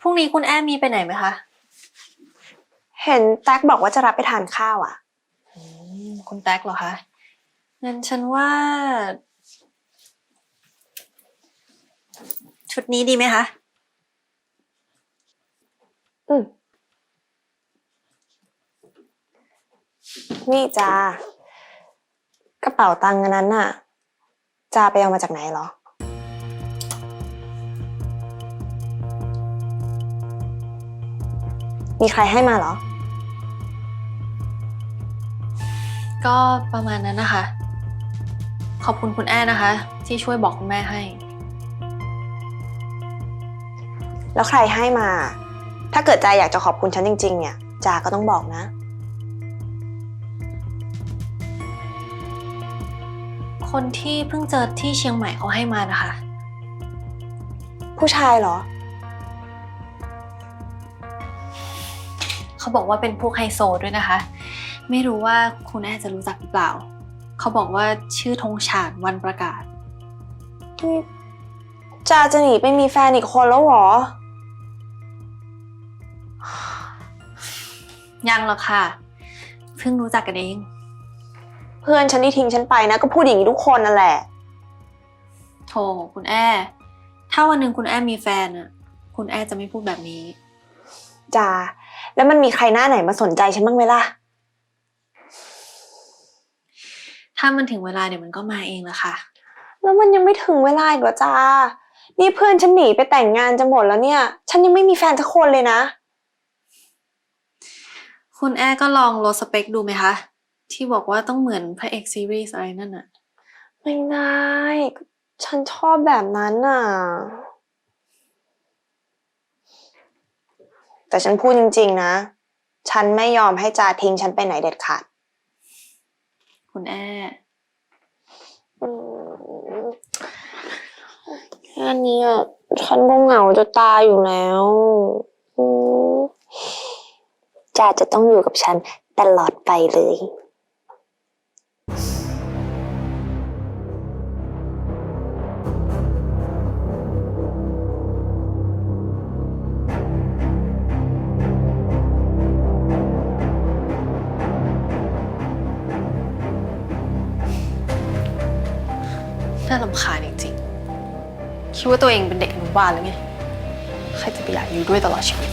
พรุ่งนี้คุณแอมมีไปไหนไหมคะ เห็นแท็กบอกว่าจะรับไปทานข้าวอะอืมคุณแท็กเหรอคะงั้นฉันว่า ชุดนี้ดีไหมคะ อืมนี่จ้ากระเป๋าตังค์อันนั้นน่ะจ้าไปเอามาจากไหนเหรอ มีใครให้มาเหรอ ก็ประมาณนั้นนะคะ ขอบคุณคุณแอนะคะ ที่ช่วยบอกคุณแม่ให้ แล้วใครให้มา ถ้าเกิดจาอยากจะขอบคุณฉันจริง ๆ เนี่ยจาก็ต้องบอกนะ คนที่เพิ่งเจอที่เชียงใหม่เขาให้มานะคะ ผู้ชายเหรอ เขาบอกว่าเป็นพวกไฮโซด้วยนะคะ ไม่รู้ว่าคุณแอจะรู้จักหรือเปล่า เขาบอกว่าชื่อธงฉานวันประกาศ นี่จาจะหนีไปมีแฟนอีกคนแล้วเหรอ ยังหรอกค่ะ เพิ่งรู้จักกันเอง เพื่อนฉันที่ทิ้งฉันไปนะ ก็พูดอย่างนี้ทุกคนนั่นแหละ โถคุณแอถ้าวันหนึ่งคุณแอมีแฟนอะคุณแอจะไม่พูดแบบนี้ จา แล้วมันมีใครหน้าไหนมาสนใจฉันบ้างไหมล่ะ ถ้ามันถึงเวลาเดี๋ยวมันก็มาเองแหละค่ะ แล้วมันยังไม่ถึงเวลาอีกเหรอจา นี่เพื่อนฉันหนีไปแต่งงานจะหมดแล้วเนี่ย ฉันยังไม่มีแฟนสักคนเลยนะ คุณแอก็ลองลดสเปคดูไหมคะ ที่บอกว่าต้องเหมือนพระเอกซีรีส์อะไรนั่นน่ะ ไม่ได้ ฉันชอบแบบนั้นน่ะ แต่ฉันพูดจริง ๆ นะ ฉันไม่ยอมให้จาทิ้งฉันไปไหนเด็ดขาด คุณแออืมแค่นี้อะฉันก็เหงาจะตายอยู่แล้วอืมจาจะต้องอยู่กับฉันตลอดไปเลย น่าลำคาญจริงๆ คิดว่าตัวเองเป็นเด็กอนุบาลหรือไง ใครจะไปอยากอยู่ด้วยตลอดชีวิต